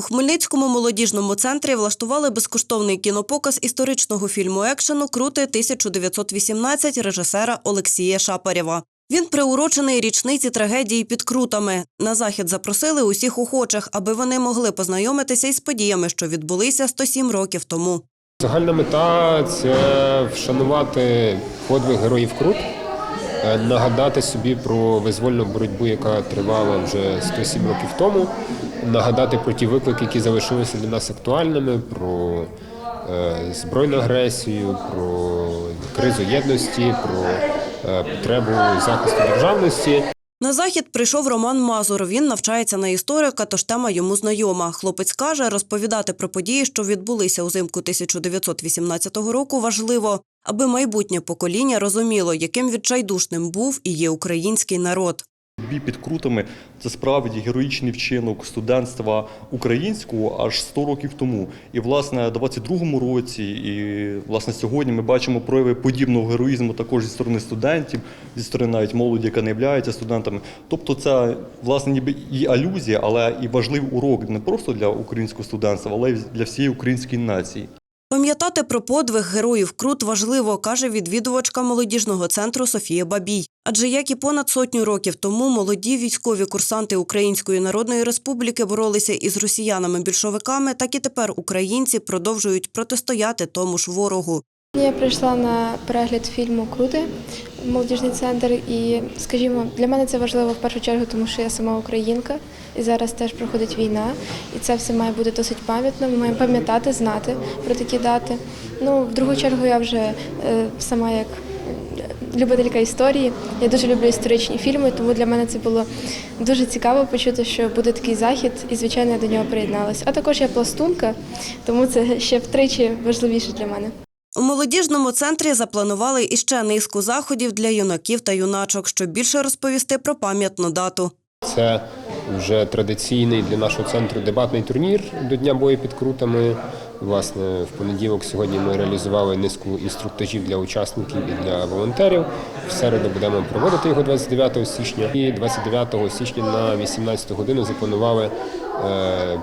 У Хмельницькому молодіжному центрі влаштували безкоштовний кінопоказ історичного фільму екшену Крути 1918 режисера Олексія Шапарєва. Він приурочений річниці трагедії під крутами. На захід запросили усіх охочих, аби вони могли познайомитися із подіями, що відбулися 107 років тому. Загальна мета це вшанувати подвиг героїв Крут, нагадати собі про визвольну боротьбу, яка тривала вже 107 років тому, нагадати про ті виклики, які залишилися для нас актуальними, про е, збройну агресію, про кризу єдності, про е, потребу захисту державності. На захід прийшов Роман Мазур. Він навчається на історика, тож тема йому знайома. Хлопець каже, розповідати про події, що відбулися узимку 1918 року, важливо, аби майбутнє покоління розуміло, яким відчайдушним був і є український народ. Бій під крутами це справді героїчний вчинок студентства українського аж 100 років тому. І власне, у 22-му році, і власне сьогодні ми бачимо прояви подібного героїзму також зі сторони студентів, зі сторони навіть молоді, яка не є студентами. Тобто, це власне ніби і алюзія, але і важливий урок не просто для українського студентства, але й для всієї української нації. Пам'ятати про подвиг героїв Крут важливо, каже відвідувачка молодіжного центру Софія Бабій. Адже як і понад сотню років тому молоді військові курсанти Української Народної Республіки боролися із росіянами-більшовиками, так і тепер українці продовжують протистояти тому ж ворогу. Я прийшла на перегляд фільму Крути молодіжний центр, і, скажімо, для мене це важливо в першу чергу, тому що я сама українка, і зараз теж проходить війна, і це все має бути досить пам'ятно. Ми маємо пам'ятати, знати про такі дати. Ну, в другу чергу, я вже е, сама як любителька історії. Я дуже люблю історичні фільми, тому для мене це було дуже цікаво почути, що буде такий захід, і звичайно я до нього приєдналася. А також я пластунка, тому це ще втричі важливіше для мене. У молодіжному центрі запланували іще низку заходів для юнаків та юначок, щоб більше розповісти про пам'ятну дату. Це вже традиційний для нашого центру дебатний турнір до Дня бою під крутами. Власне, в понеділок сьогодні ми реалізували низку інструктажів для учасників і для волонтерів. В середу будемо проводити його 29 січня. І 29 січня на 18 годину запланували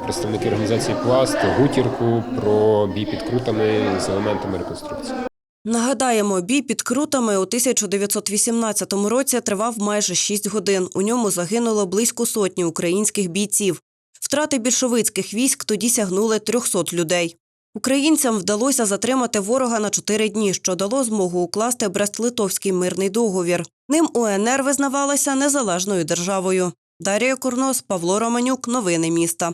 представники організації Пласт гутірку про бій під крутами з елементами реконструкції. Нагадаємо, бій під крутами у 1918 році тривав майже 6 годин. У ньому загинуло близько сотні українських бійців. Втрати більшовицьких військ тоді сягнули 300 людей. Українцям вдалося затримати ворога на 4 дні, що дало змогу укласти Брест-Литовський мирний договір. Ним УНР визнавалася незалежною державою. Дар'я Курнос, Павло Романюк. Новини міста.